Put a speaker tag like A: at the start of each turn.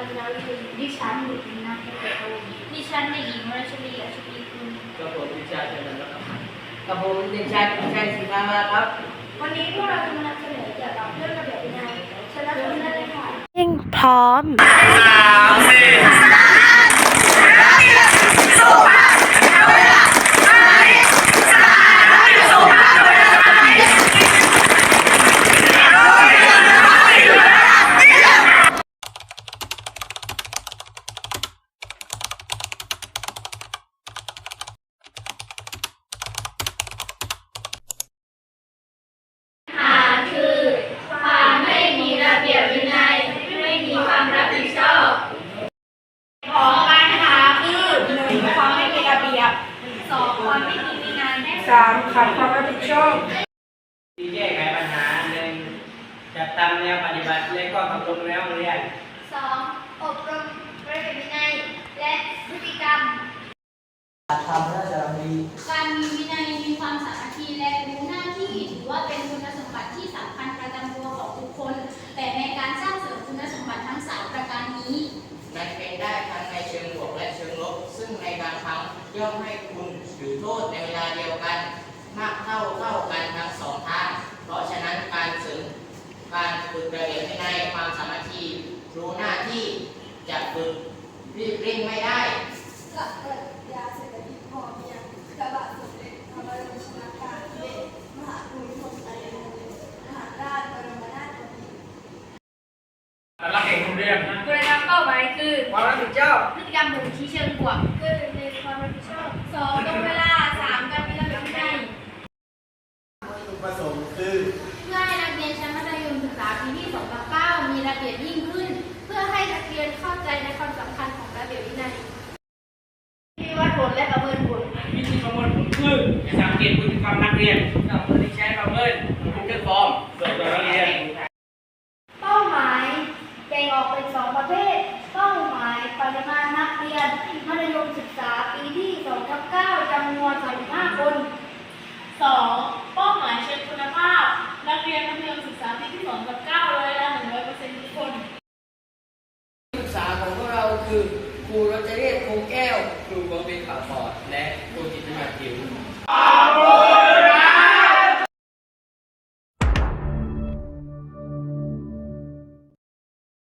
A: ราทิพย์กาญจนาวิรุณดิฉันเด็กหญินาคิตเตโต
B: ดิฉันเด็กหญิงวรชลีอัชลีคุณ
C: กระผมวิชาเจริญรัตน์ครับกับผมเด็กชายปิชัยศรีมามาครับ
A: วันนี้พวกเราจะมานำเสนอเกี่ยวกับเรื่องระเบียบวินัยเชิญรับชมได้เลยค่ะยิ่งพร้อม
B: สองความไม่มีวินัยส
D: ามขาดความรับผิดชอบที่แก้ไขปัญหาหนึ่งจัดตามแนวปฏิบัติและก็กำหนดแนวเรียน
A: สองอบรมระเบียบวินัยและพฤติกรรม
D: ทำ
E: ย่อมให้คุณหรือโทษในเวลาเดียวกัน มากเท่าเท่ากันทั้งสองทางเพราะฉะนั้นการเสริมการฝึกระเบียบวินัยความสามัคคีรู้หน้าที่จะฝึกรีบเร่งไม่ได้หลักปรัชญาเศรษฐกิจพ
A: อเพียงพระบาทสมเด็จพระบรมชนกาธิเบศรมหาภูมิพลอดุลยเดชมหาราชบรมนาถบพิต
D: รหลักเอกโรงเรียนค
B: ุณธรรมเป้าหมายคือคว
C: ามรับผิดชอบ
B: พฤติกรรมบ่งชี้เชิงบวก
A: คือ
B: สอง
A: ตรงเวลา
B: ส
A: า
B: ม
A: การมีระเบียบวินัย
B: จุดประสงค์คือ เพื่อให้นักเรียนชั้นมัธยมศึกษาปีที่สองกับเก้ามีระเบียบยิ่งขึ้น เพื่อให้นักเรียนเข้าใจในความสำคัญของระเบียบวินัย
A: มีวัดผลและประเมินผลวิ
C: ธีประเมินผลคือ
D: สังเกตพฤติกรรมนักเรียน
C: สังกตใช้ประเมินรูปแบบฟอร์มส่วนตั
D: กเ
C: รียน
A: เป้าหมายแบ่งออกเป็นสองประเภท เป้าหมายปริมาณนักเรียนมัธยมศึกษาปีที่
C: ครูโกเป็นปากปอดและครูจิตนาทิว